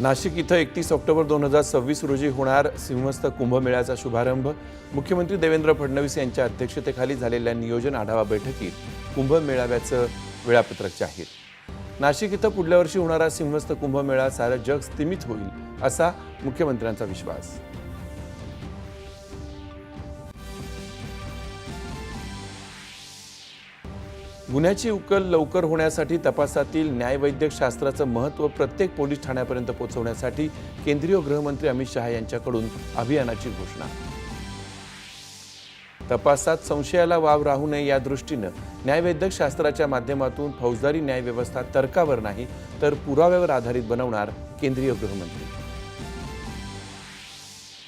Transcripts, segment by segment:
नाशिक इथं एकतीस ऑक्टोबर दोन हजार सव्वीस रोजी होणार सिंहस्थ कुंभमेळ्याचा शुभारंभ. मुख्यमंत्री देवेंद्र फडणवीस यांच्या अध्यक्षतेखाली झालेल्या नियोजन आढावा बैठकीत कुंभमेळाव्याचं वेळापत्रक जाहीर. नाशिक इथं पुढल्या वर्षी होणारा सिंहस्थ कुंभमेळा सारं जग स्थिमित होईल असा मुख्यमंत्र्यांचा विश्वास. गुन्ह्याची उकल लवकर होण्यासाठी तपासातील न्यायवैद्यक शास्त्राचं महत्त्व प्रत्येक पोलीस ठाण्यापर्यंत पोहोचवण्यासाठी केंद्रीय गृहमंत्री अमित शहा यांच्याकडून अभियानाची घोषणा. तपासात संशयाला वाव राहू नये या दृष्टीनं न्यायवैद्यक शास्त्राच्या माध्यमातून फौजदारी न्यायव्यवस्था तर्कावर नाही तर पुराव्यावर आधारित बनवणार केंद्रीय गृहमंत्री.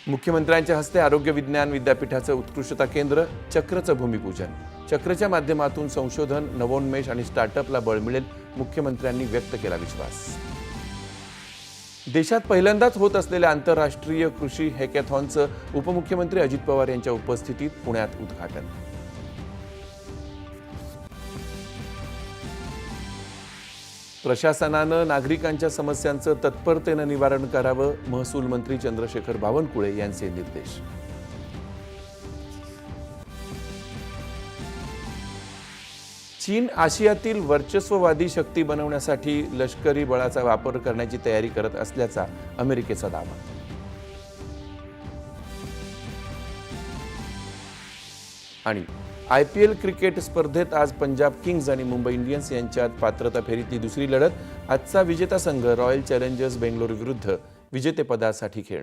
मुख्यमंत्र्यांच्या हस्ते आरोग्य विज्ञान विद्यापीठाचं उत्कृष्टता केंद्र चक्रचं भूमिपूजन. चक्रच्या माध्यमातून संशोधन नवोन्मेष आणि स्टार्टअपला बळ मिळेल मुख्यमंत्र्यांनी व्यक्त केला विश्वास. देशात पहिल्यांदाच होत असलेल्या आंतरराष्ट्रीय कृषी हॅकॅथॉनचं उपमुख्यमंत्री अजित पवार यांच्या उपस्थितीत पुण्यात उद्घाटन. प्रशासनानं नागरिकांच्या समस्यांचं तत्परतेनं निवारण करावं महसूल मंत्री चंद्रशेखर बावनकुळे यांचे निर्देश. चीन आशियातील वर्चस्ववादी शक्ती बनवण्यासाठी लष्करी बळाचा वापर करण्याची तयारी करत असल्याचा अमेरिकेचा दावा. आणि आय पी एल क्रिकेट स्पर्धेत आज पंजाब किंग्ज आणि मुंबई इंडियन्स यांच्यात पात्रता फेरीतली दुसरी लढत. आजचा विजेता संघ रॉयल चॅलेंजर्स बेंगलोर विरुद्ध विजेतेपदासाठी खेळणार.